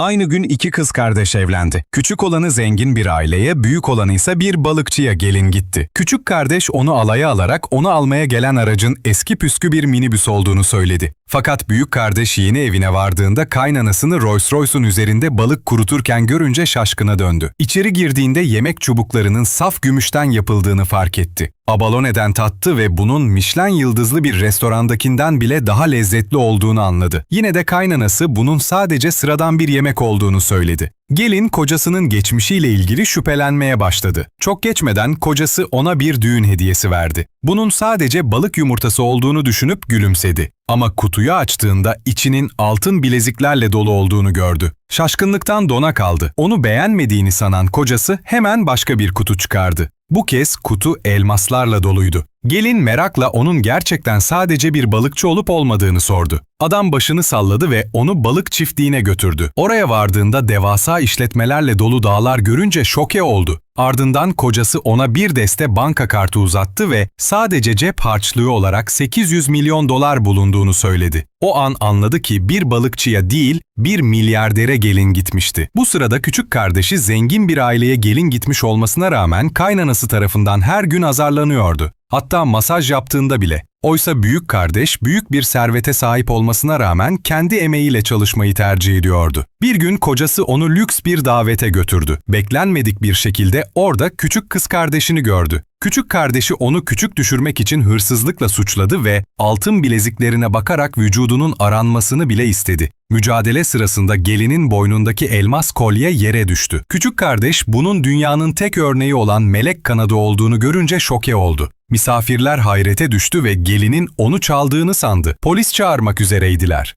Aynı gün iki kız kardeş evlendi. Küçük olanı zengin bir aileye, büyük olanı ise bir balıkçıya gelin gitti. Küçük kardeş onu alaya alarak onu almaya gelen aracın eski püskü bir minibüs olduğunu söyledi. Fakat büyük kardeş yeni evine vardığında kaynanasını Rolls Royce'un üzerinde balık kuruturken görünce şaşkına döndü. İçeri girdiğinde yemek çubuklarının saf gümüşten yapıldığını fark etti. Abaloneden tattı ve bunun Michelin yıldızlı bir restorandakinden bile daha lezzetli olduğunu anladı. Yine de kaynanası bunun sadece sıradan bir yemek olduğunu söyledi. Gelin kocasının geçmişiyle ilgili şüphelenmeye başladı. Çok geçmeden kocası ona bir düğün hediyesi verdi. Bunun sadece balık yumurtası olduğunu düşünüp gülümsedi. Ama kutuyu açtığında içinin altın bileziklerle dolu olduğunu gördü. Şaşkınlıktan dona kaldı. Onu beğenmediğini sanan kocası hemen başka bir kutu çıkardı. Bu kez kutu elmaslarla doluydu. Gelin merakla onun gerçekten sadece bir balıkçı olup olmadığını sordu. Adam başını salladı ve onu balık çiftliğine götürdü. Oraya vardığında devasa işletmelerle dolu dağlar görünce şoke oldu. Ardından kocası ona bir deste banka kartı uzattı ve sadece cep harçlığı olarak 800 milyon dolar bulunduğunu söyledi. O an anladı ki bir balıkçıya değil, bir milyardere gelin gitmişti. Bu sırada küçük kardeşi zengin bir aileye gelin gitmiş olmasına rağmen kaynanası tarafından her gün azarlanıyordu. Hatta masaj yaptığında bile. Oysa büyük kardeş büyük bir servete sahip olmasına rağmen kendi emeğiyle çalışmayı tercih ediyordu. Bir gün kocası onu lüks bir davete götürdü. Beklenmedik bir şekilde orada küçük kız kardeşini gördü. Küçük kardeşi onu küçük düşürmek için hırsızlıkla suçladı ve altın bileziklerine bakarak vücudunun aranmasını bile istedi. Mücadele sırasında gelinin boynundaki elmas kolye yere düştü. Küçük kardeş bunun dünyanın tek örneği olan melek kanadı olduğunu görünce şoke oldu. Misafirler hayrete düştü ve gelinin onu çaldığını sandı. Polis çağırmak üzereydiler.